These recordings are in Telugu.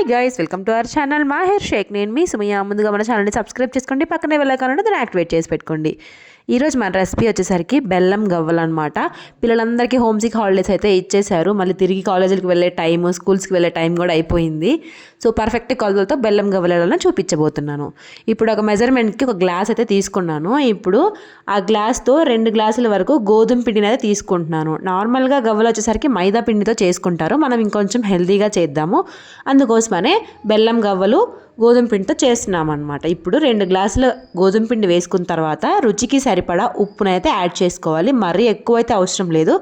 Hi guys welcome to our channel మా హెయిర్ షేక్ నేను మీ సుమయ్య. ముందుగా మన ఛానల్ని సబ్స్క్రైబ్ చేసుకోండి. పక్కనే వెళ్ళకాలంటే దాన్ని యాక్టివేట్ చేసి పెట్టుకోండి. ఈరోజు మన రెసిపీ వచ్చేసరికి బెల్లం గవ్వలు అనమాట పిల్లలందరికీ హోమ్ సిక్ హాలిడేస్ అయితే ఇచ్చేశారు. మళ్ళీ తిరిగి కాలేజీలకు వెళ్ళే టైం స్కూల్స్కి వెళ్ళే టైం కూడా అయిపోయింది. సో పర్ఫెక్ట్ కొలతలతో బెల్లం గవ్వలను చూపించబోతున్నాను. ఇప్పుడు ఒక మెజర్మెంట్కి ఒక గ్లాస్ అయితే తీసుకున్నాను. ఇప్పుడు ఆ గ్లాస్తో రెండు గ్లాసుల వరకు గోధుమ పిండిని అయితే తీసుకుంటున్నాను. నార్మల్గా గవ్వలు వచ్చేసరికి మైదా పిండితో చేసుకుంటారు. మనం ఇంకొంచెం హెల్తీగా చేద్దాము. అందుకోసమనే బెల్లం గవ్వలు గోధుమ పిండితో చేస్తున్నాం అనమాట ఇప్పుడు రెండు గ్లాసులు గోధుమ పిండి వేసుకున్న తర్వాత రుచికి సరిపడా ఉప్పునైతే యాడ్ చేసుకోవాలి. మరీ ఎక్కువైతే అవసరం లేదు.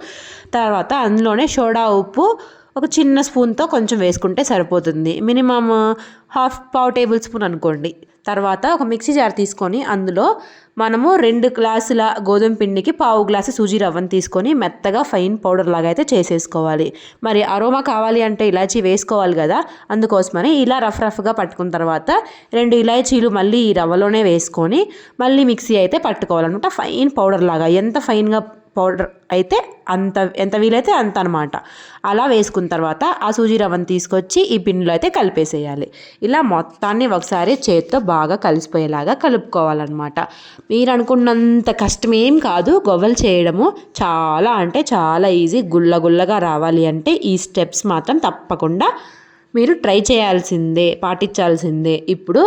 తర్వాత అందులోనే సోడా ఉప్పు ఒక చిన్న స్పూన్తో కొంచెం వేసుకుంటే సరిపోతుంది. మినిమమ్ హాఫ్ పావు టేబుల్ స్పూన్ అనుకోండి. తర్వాత ఒక మిక్సీ జార్ తీసుకొని అందులో మనము రెండు గ్లాసుల గోధుమ పిండికి పావు గ్లాసు సూజీ రవ్వను తీసుకొని మెత్తగా ఫైన్ పౌడర్ లాగా అయితే చేసేసుకోవాలి. మరి అరోమా కావాలి అంటే ఇలాచీ వేసుకోవాలి కదా అందుకోసమని ఇలా రఫ్ రఫ్గా పట్టుకున్న తర్వాత రెండు ఇలాచీలు మళ్ళీ ఈ రవ్వలోనే వేసుకొని మళ్ళీ మిక్సీ అయితే పట్టుకోవాలన్నమాట. ఫైన్ పౌడర్ లాగా ఎంత ఫైన్గా పౌడర్ అయితే అంత ఎంత వీలైతే అంత అనమాట అలా వేసుకున్న తర్వాత ఆ సూజీ రవ్వను తీసుకొచ్చి ఈ పిండిలో అయితే కలిపేసేయాలి. ఇలా మొత్తాన్ని ఒకసారి చేత్తో బాగా కలిసిపోయేలాగా కలుపుకోవాలన్నమాట. మీరు అనుకున్నంత కష్టమేం కాదు. గొవ్వలు చేయడము చాలా అంటే చాలా ఈజీ. గుల్ల గుల్లగా రావాలి అంటే ఈ స్టెప్స్ మాత్రం తప్పకుండా మీరు ట్రై చేయాల్సిందే పాటించాల్సిందే. ఇప్పుడు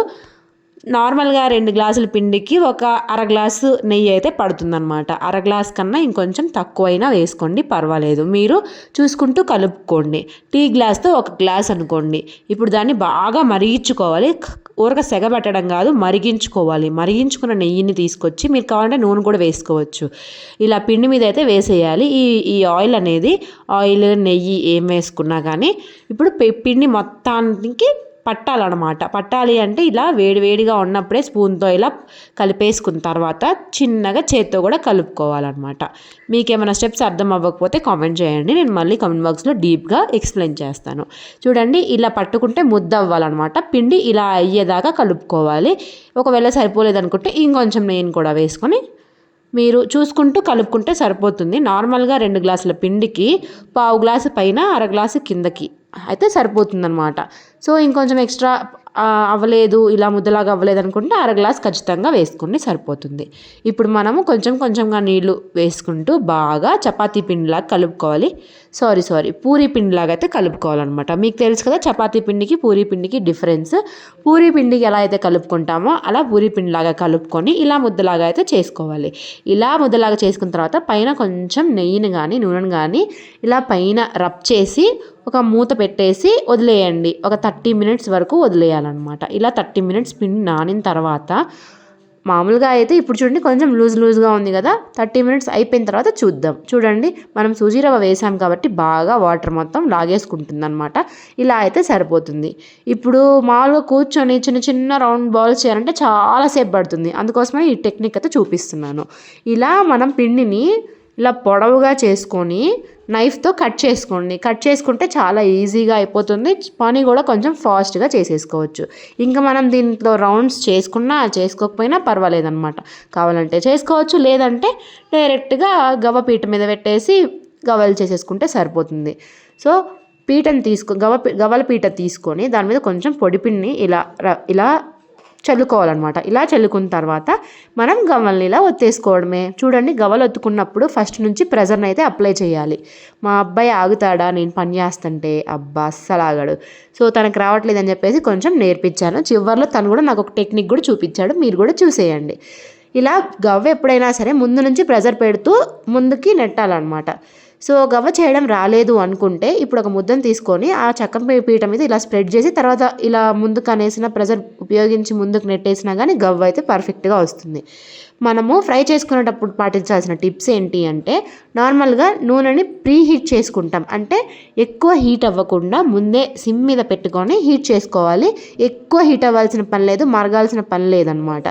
నార్మల్గా రెండు గ్లాసుల పిండికి ఒక అర గ్లాసు నెయ్యి అయితే పడుతుందన్నమాట. అర గ్లాస్ కన్నా ఇంకొంచెం తక్కువైనా వేసుకోండి పర్వాలేదు. మీరు చూసుకుంటూ కలుపుకోండి. టీ గ్లాస్తో ఒక గ్లాస్ అనుకోండి. ఇప్పుడు దాన్ని బాగా మరిగించుకోవాలి. ఊరక సెగబెట్టడం కాదు మరిగించుకోవాలి. మరిగించుకున్న నెయ్యిని తీసుకొచ్చి మీరు కావాలంటే నూనె కూడా వేసుకోవచ్చు. ఇలా పిండి మీద అయితే వేసేయాలి. ఈ ఈ ఆయిల్ అనేది ఆయిల్ నెయ్యి ఏం వేసుకున్నా కానీ ఇప్పుడు పిండి మొత్తానికి పట్టాలన్నమాట. పట్టాలి అంటే ఇలా వేడివేడిగా ఉన్నప్పుడే స్పూన్తో ఇలా కలిపేసుకున్న తర్వాత చిన్నగా చేత్తో కూడా కలుపుకోవాలన్నమాట. మీకు ఏమైనా స్టెప్స్ అర్థం అవ్వకపోతే కామెంట్ చేయండి. నేను మళ్ళీ కామెంట్ బాక్స్లో డీప్గా ఎక్స్ప్లెయిన్ చేస్తాను. చూడండి ఇలా పట్టుకుంటే ముద్ద అవ్వాలన్నమాట పిండి ఇలా అయ్యేదాకా కలుపుకోవాలి. ఒకవేళ సరిపోలేదనుకుంటే ఇంకొంచెం నేను కూడా వేసుకొని మీరు చూసుకుంటూ కలుపుకుంటే సరిపోతుంది. నార్మల్గా రెండు గ్లాసుల పిండికి పావు గ్లాసు పైన అర గ్లాసు కిందకి అయితే సరిపోతుందనమాట సో ఇంకొంచెం ఎక్స్ట్రా అవ్వలేదు ఇలా ముద్దలాగా అవ్వలేదు అనుకుంటే అర గ్లాస్ ఖచ్చితంగా వేసుకుని సరిపోతుంది. ఇప్పుడు మనము కొంచెం కొంచెంగా నీళ్ళు వేసుకుంటూ బాగా చపాతీ పిండిలాగా కలుపుకోవాలి. సారీ సారీ పూరీ పిండిలాగా అయితే కలుపుకోవాలన్నమాట. మీకు తెలుసు కదా చపాతీ పిండికి పూరీ పిండికి డిఫరెన్స్. పూరీ పిండికి ఎలా అయితే కలుపుకుంటామో అలా పూరీ పిండిలాగా కలుపుకొని ఇలా ముద్దలాగా అయితే చేసుకోవాలి. ఇలా ముద్దలాగా చేసుకున్న తర్వాత పైన కొంచెం నెయ్యిని కానీ నూనెను కానీ ఇలా పైన రబ్ చేసి ఒక మూత పెట్టేసి వదిలేయండి. ఒక థర్టీ మినిట్స్ వరకు వదిలేయాలన్నమాట ఇలా థర్టీ మినిట్స్ పిండి నానిన తర్వాత మామూలుగా అయితే ఇప్పుడు చూడండి కొంచెం లూజ్ లూజ్గా ఉంది కదా థర్టీ మినిట్స్ అయిపోయిన తర్వాత చూద్దాం. చూడండి మనం సూజీ రవ్వ వేసాం కాబట్టి బాగా వాటర్ మొత్తం లాగేసుకుంటుంది అనమాట ఇలా అయితే సరిపోతుంది. ఇప్పుడు మామూలుగా కూర్చొని చిన్న చిన్న రౌండ్ బాల్స్ చేయాలంటే చాలాసేపు పడుతుంది. అందుకోసమే ఈ టెక్నిక్ అయితే చూపిస్తున్నాను. ఇలా మనం పిండిని ఇలా పొడవుగా చేసుకొని నైఫ్తో కట్ చేసుకోండి. కట్ చేసుకుంటే చాలా ఈజీగా అయిపోతుంది. పని కూడా కొంచెం ఫాస్ట్గా చేసేసుకోవచ్చు. ఇంకా మనం దీంట్లో రౌండ్స్ చేసుకున్నా చేసుకోకపోయినా పర్వాలేదన్నమాట. కావాలంటే చేసుకోవచ్చు లేదంటే డైరెక్ట్గా గవ్వ పీట మీద పెట్టేసి గవ్వలు చేసేసుకుంటే సరిపోతుంది. సో పీటను తీసుకో గవ్వ గవ్వల పీట తీసుకొని దాని మీద కొంచెం పొడిపిండిని ఇలా ఇలా చల్లుకోవాలన్నమాట. ఇలా చల్లుకున్న తర్వాత మనం గవల్ని ఇలా ఒత్తేసుకోవడమే. చూడండి గవ్వలు ఒత్తుకున్నప్పుడు ఫస్ట్ నుంచి ప్రెజర్ని అయితే అప్లై చేయాలి. మా అబ్బాయి ఆగుతాడా? నేను పని చేస్తుంటే అబ్బా అస్సలు ఆగాడు. సో తనకు రావట్లేదని చెప్పేసి కొంచెం నేర్పించాను. చివరిలో తను కూడా నాకు ఒక టెక్నిక్ కూడా చూపించాడు. మీరు కూడా చూసేయండి. ఇలా గవ్వ ఎప్పుడైనా సరే ముందు నుంచి ప్రెజర్ పెడుతూ ముందుకి నెట్టాలన్నమాట. సో గవ్వ చేయడం రాలేదు అనుకుంటే ఇప్పుడు ఒక ముద్దను తీసుకొని ఆ చక్క పీట మీద ఇలా స్ప్రెడ్ చేసి తర్వాత ఇలా ముందుకు అనేసిన ప్రెజర్ ఉపయోగించి ముందుకు నెట్టేసినా కానీ గవ్వ అయితే పర్ఫెక్ట్గా వస్తుంది. మనము ఫ్రై చేసుకునేటప్పుడు పాటించాల్సిన టిప్స్ ఏంటి అంటే నార్మల్గా నూనెని ప్రీ హీట్ చేసుకుంటాం. అంటే ఎక్కువ హీట్ అవ్వకుండా ముందే సిమ్ మీద పెట్టుకొని హీట్ చేసుకోవాలి. ఎక్కువ హీట్ అవ్వాల్సిన పని లేదు మరగాల్సిన పని లేదనమాట.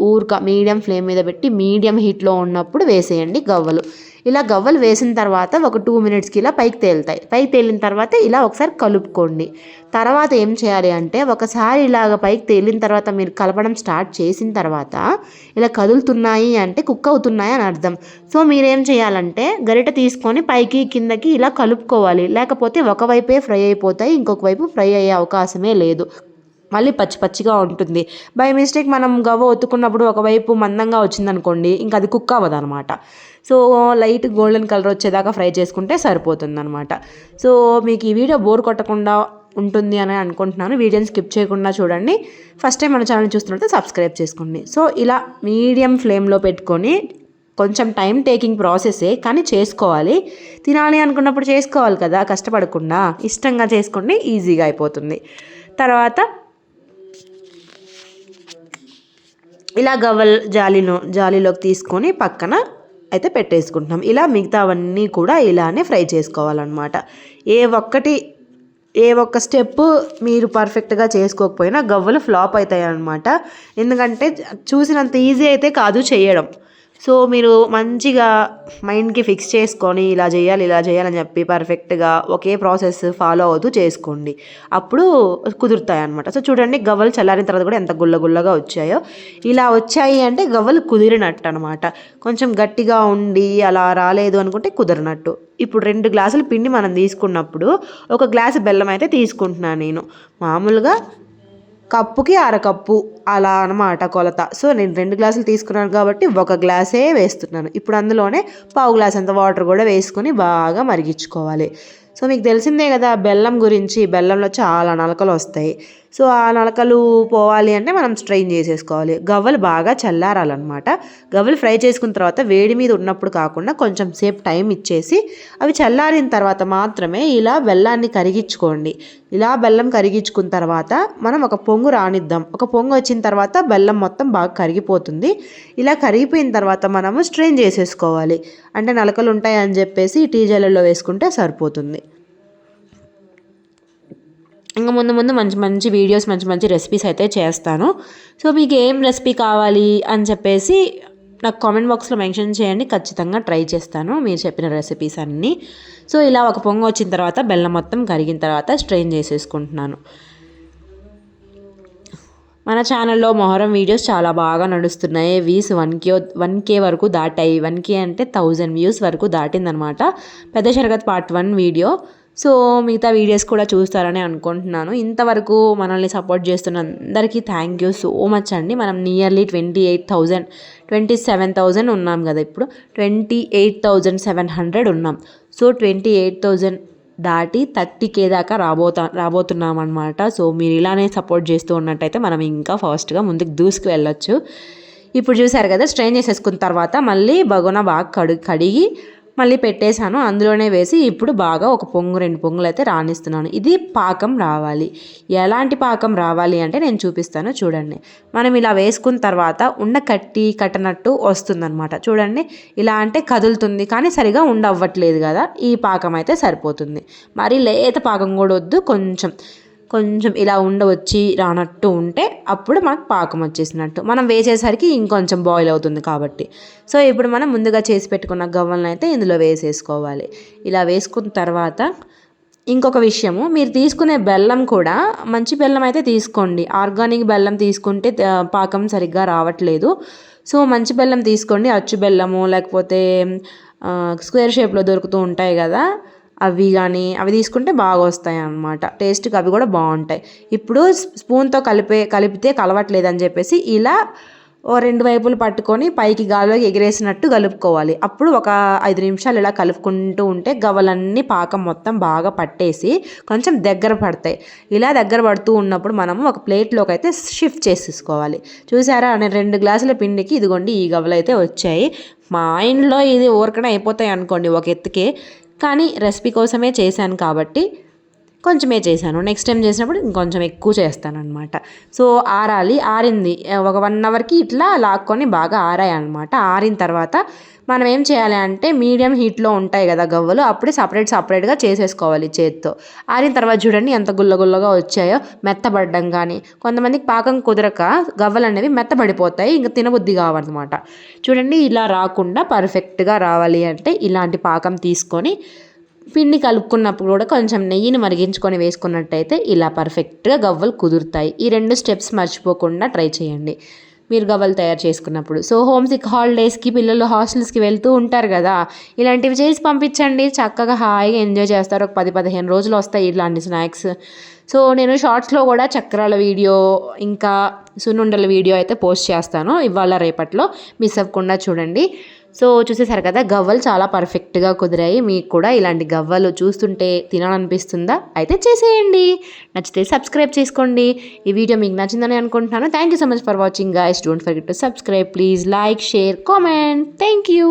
ఊరిక మీడియం ఫ్లేమ్ మీద పెట్టి మీడియం హీట్లో ఉన్నప్పుడు వేసేయండి గవ్వలు. ఇలా గవ్వలు వేసిన తర్వాత ఒక టూ మినిట్స్కి ఇలా పైకి తేలుతాయి. పైకి తేలిన తర్వాత ఇలా ఒకసారి కలుపుకోండి. తర్వాత ఏం చేయాలి అంటే ఒకసారి ఇలాగ పైకి తేలిన తర్వాత మీరు కలపడం స్టార్ట్ చేసిన తర్వాత ఇలా కదులుతున్నాయి అంటే కుక్ అవుతున్నాయి అని అర్థం. సో మీరేం చేయాలంటే గరిట తీసుకొని పైకి కిందకి ఇలా కలుపుకోవాలి. లేకపోతే ఒకవైపే ఫ్రై అయిపోతాయి ఇంకొక వైపు ఫ్రై అయ్యే అవకాశమే లేదు. మళ్ళీ పచ్చి పచ్చిగా ఉంటుంది. బై మిస్టేక్ మనం గవ్వ ఒత్తుకున్నప్పుడు ఒకవైపు మందంగా వచ్చిందనుకోండి ఇంకా అది కుక్ అవ్వదు అనమాట సో లైట్ గోల్డెన్ కలర్ వచ్చేదాకా ఫ్రై చేసుకుంటే సరిపోతుందనమాట. సో మీకు ఈ వీడియో బోర్ కొట్టకుండా ఉంటుంది అని అనుకుంటున్నాను. వీడియోని స్కిప్ చేయకుండా చూడండి. ఫస్ట్ టైం మన ఛానల్ చూస్తున్నట్టు సబ్స్క్రైబ్ చేసుకోండి. సో ఇలా మీడియం ఫ్లేమ్లో పెట్టుకొని కొంచెం టైం టేకింగ్ ప్రాసెసే కానీ చేసుకోవాలి. తినాలి అనుకున్నప్పుడు చేసుకోవాలి కదా కష్టపడకుండా ఇష్టంగా చేసుకోండి ఈజీగా అయిపోతుంది. తర్వాత ఇలా గవ్వల్ జాలీలో జాలీలోకి తీసుకొని పక్కన అయితే పెట్టేసుకుంటున్నాం. ఇలా మిగతావన్నీ కూడా ఇలానే ఫ్రై చేసుకోవాలన్నమాట. ఏ ఒక్కటి ఏ ఒక్క స్టెప్ మీరు పర్ఫెక్ట్గా చేసుకోకపోయినా గవ్వలు ఫ్లాప్ అవుతాయి అనమాట ఎందుకంటే చూసినంత ఈజీ అయితే కాదు చేయడం. సో మీరు మంచిగా మైండ్కి ఫిక్స్ చేసుకొని ఇలా చేయాలి ఇలా చేయాలని చెప్పి పర్ఫెక్ట్గా ఒకే ప్రాసెస్ ఫాలో అవుతూ చేసుకోండి. అప్పుడు కుదురుతాయి అనమాట సో చూడండి గవ్వలు చల్లారిన తర్వాత కూడా ఎంత గుల్ల గుల్లగా వచ్చాయో. ఇలా వచ్చాయి అంటే గవ్వలు కుదిరినట్టు అనమాట కొంచెం గట్టిగా ఉండి అలా రాలేదు అనుకుంటే కుదరనట్టు. ఇప్పుడు రెండు గ్లాసులు పిండి మనం తీసుకున్నప్పుడు ఒక గ్లాసు బెల్లం అయితే తీసుకుంటున్నాను నేను. మామూలుగా కప్పుకి అరకప్పు అలా అనమాట కొలత. సో నేను రెండు గ్లాసులు తీసుకున్నాను కాబట్టి ఒక గ్లాసే వేస్తున్నాను. ఇప్పుడు అందులోనే పావు గ్లాస్ అంత వాటర్ కూడా వేసుకొని బాగా మరిగించుకోవాలి. సో మీకు తెలిసిందే కదా బెల్లం గురించి బెల్లంలో చాలా నలకలు వస్తాయి. సో ఆ నలకలు పోవాలి అంటే మనం స్ట్రెయిన్ చేసేసుకోవాలి. గవ్వలు బాగా చల్లారాలన్నమాట. గవ్వలు ఫ్రై చేసుకున్న తర్వాత వేడి మీద ఉన్నప్పుడు కాకుండా కొంచెం సేపు టైం ఇచ్చేసి అవి చల్లారిన తర్వాత మాత్రమే ఇలా బెల్లాన్ని కరిగించుకోండి. ఇలా బెల్లం కరిగించుకున్న తర్వాత మనం ఒక పొంగు రానిద్దాం. ఒక పొంగు వచ్చిన తర్వాత బెల్లం మొత్తం బాగా కరిగిపోతుంది. ఇలా కరిగిపోయిన తర్వాత మనము స్ట్రెయిన్ చేసేసుకోవాలి. అంటే నలకలు ఉంటాయని చెప్పేసి టీ జల్లెల్లో వేసుకుంటే సరిపోతుంది. ఇంకా ముందు ముందు మంచి మంచి వీడియోస్ మంచి మంచి రెసిపీస్ అయితే చేస్తాను. సో మీకు ఏం రెసిపీ కావాలి అని చెప్పేసి నాకు కామెంట్ బాక్స్లో మెన్షన్ చేయండి. ఖచ్చితంగా ట్రై చేస్తాను మీరు చెప్పిన రెసిపీస్ అన్నీ. సో ఇలా ఒక పొంగు వచ్చిన తర్వాత బెల్లం మొత్తం కరిగిన తర్వాత స్ట్రెయిన్ చేసేసుకుంటున్నాను. మన ఛానల్లో మొహరం వీడియోస్ చాలా బాగా నడుస్తున్నాయి. Views one K one K వరకు దాటాయి. వన్ కే అంటే థౌజండ్ వ్యూస్ వరకు దాటిందనమాట. పెద్ద షరగత్ పార్ట్ వన్ వీడియో సో మిగతా వీడియోస్ కూడా చూస్తారని అనుకుంటున్నాను. ఇంతవరకు మనల్ని సపోర్ట్ చేస్తున్న అందరికీ థ్యాంక్ యూ సో మచ్ అండి. మనం nearly twenty eight thousand twenty seven thousand ఉన్నాం కదా ఇప్పుడు. Twenty eight thousand seven hundred ఉన్నాం. సో ట్వంటీ ఎయిట్ థౌజండ్ దాటి థర్టీ కే దాకా రాబోతా రాబోతున్నాం అనమాట సో మీరు ఇలానే సపోర్ట్ చేస్తూ ఉన్నట్టయితే మనం ఇంకా ఫాస్ట్గా ముందుకు దూసుకు వెళ్ళొచ్చు. ఇప్పుడు చూసారు కదా స్ట్రెయిన్ చేసేసుకున్న తర్వాత మళ్ళీ బగోన బాగా కడు కడిగి మళ్ళీ పెట్టేశాను. అందులోనే వేసి ఇప్పుడు బాగా ఒక పొంగు రెండు పొంగులు అయితే రాణిస్తున్నాను. ఇది పాకం రావాలి. ఎలాంటి పాకం రావాలి అంటే నేను చూపిస్తాను. చూడండి. మనం ఇలా వేసుకున్న తర్వాత ఉండ కట్టి కట్టనట్టు వస్తుందన్నమాట. చూడండి. ఇలా అంటే కదులుతుంది కానీ సరిగా ఉండవ్వట్లేదు కదా. ఈ పాకం అయితే సరిపోతుంది. మరి లేత పాకం కూడా వద్దు. కొంచెం కొంచెం ఇలా ఉండవచ్చి రానట్టు ఉంటే అప్పుడు మనకు పాకం వచ్చేసినట్టు. మనం వేసేసరికి ఇంకొంచెం బాయిల్ అవుతుంది కాబట్టి. సో ఇప్పుడు మనం ముందుగా చేసి పెట్టుకున్న గవ్వలను అయితే ఇందులో వేసేసుకోవాలి. ఇలా వేసుకున్న తర్వాత ఇంకొక విషయము మీరు తీసుకునే బెల్లం కూడా మంచి బెల్లం అయితే తీసుకోండి. ఆర్గానిక్ బెల్లం తీసుకుంటే పాకం సరిగ్గా రావట్లేదు. సో మంచి బెల్లం తీసుకోండి. అచ్చు బెల్లము లేకపోతే స్క్వేర్ షేప్లో దొరుకుతూ ఉంటాయి కదా. అవి కానీ అవి తీసుకుంటే బాగా వస్తాయి అన్నమాట టేస్ట్కి అవి కూడా బాగుంటాయి ఇప్పుడు స్పూన్తో కలిపే కలిపితే కలవట్లేదు అని చెప్పేసి ఇలా ఓ రెండు వైపులు పట్టుకొని పైకి గాలిలోకి ఎగిరేసినట్టు కలుపుకోవాలి. అప్పుడు ఒక ఐదు నిమిషాలు ఇలా కలుపుకుంటూ ఉంటే గవ్వలన్నీ పాకం మొత్తం బాగా పట్టేసి కొంచెం దగ్గర పడతాయి. ఇలా దగ్గర పడుతూ ఉన్నప్పుడు మనము ఒక ప్లేట్లోకి అయితే షిఫ్ట్ చేసేసుకోవాలి. చూసారా? నేను రెండు గ్లాసుల పిండికి ఇదిగోండి ఈ గవ్వలు అయితే వచ్చాయి. మా ఇంట్లో ఇది ఊరకనే అయిపోతాయి అనుకోండి ఒక ఎత్తుకే. కానీ రెసిపీ కోసమే చేశాను కాబట్టి కొంచెమే చేశాను. నెక్స్ట్ టైం చేసినప్పుడు ఇంకొంచెం ఎక్కువ చేస్తాను అనమాట సో ఆరాలి ఆరింది. ఒక వన్ అవర్కి ఇట్లా లాక్కొని బాగా ఆరాయి అనమాట ఆరిన తర్వాత మనం ఏం చేయాలి అంటే మీడియం హీట్లో ఉంటాయి కదా గవ్వలు అప్పుడే సపరేట్ సపరేట్గా చేసేసుకోవాలి చేత్తో. ఆరిన తర్వాత చూడండి ఎంత గుల్లగుల్లగా వచ్చాయో. మెత్తబడడం కానీ కొంతమందికి పాకం కుదరక గవ్వలు అనేవి మెత్తబడిపోతాయి ఇంకా తినబుద్ధి కావన్నమాట చూడండి ఇలా రాకుండా పర్ఫెక్ట్గా రావాలి అంటే ఇలాంటి పాకం తీసుకొని పిండి కలుపుకున్నప్పుడు కూడా కొంచెం నెయ్యిని మరిగించుకొని వేసుకున్నట్టయితే ఇలా పర్ఫెక్ట్గా గవ్వలు కుదురుతాయి. ఈ రెండు స్టెప్స్ మర్చిపోకుండా ట్రై చేయండి. మీరు గవ్వలు తయారు చేసుకున్నప్పుడు. సో హోమ్ సిక్ హాలిడేస్కి పిల్లలు హాస్టల్స్కి వెళ్తూ ఉంటారు కదా ఇలాంటివి చేసి పంపించండి. చక్కగా హాయిగా ఎంజాయ్ చేస్తారు. ఒక పది పదిహేను రోజులు వస్తాయి ఇలాంటి స్నాక్స్. సో నేను షార్ట్స్లో కూడా చక్రాల వీడియో ఇంకా సున్నుండల వీడియో అయితే పోస్ట్ చేస్తాను. ఇవాళ రేపట్లో మిస్ అవ్వకుండా చూడండి. సో చూసేసారు కదా గవ్వలు చాలా పర్ఫెక్ట్గా కుదిరాయి. మీకు కూడా ఇలాంటి గవ్వలు చూస్తుంటే తినాలనిపిస్తుందా? అయితే చేసేయండి. నచ్చితే సబ్స్క్రైబ్ చేసుకోండి. ఈ వీడియో మీకు నచ్చిందని అనుకుంటున్నాను. Thank you so much for watching guys don't forget to subscribe please like share comment thank you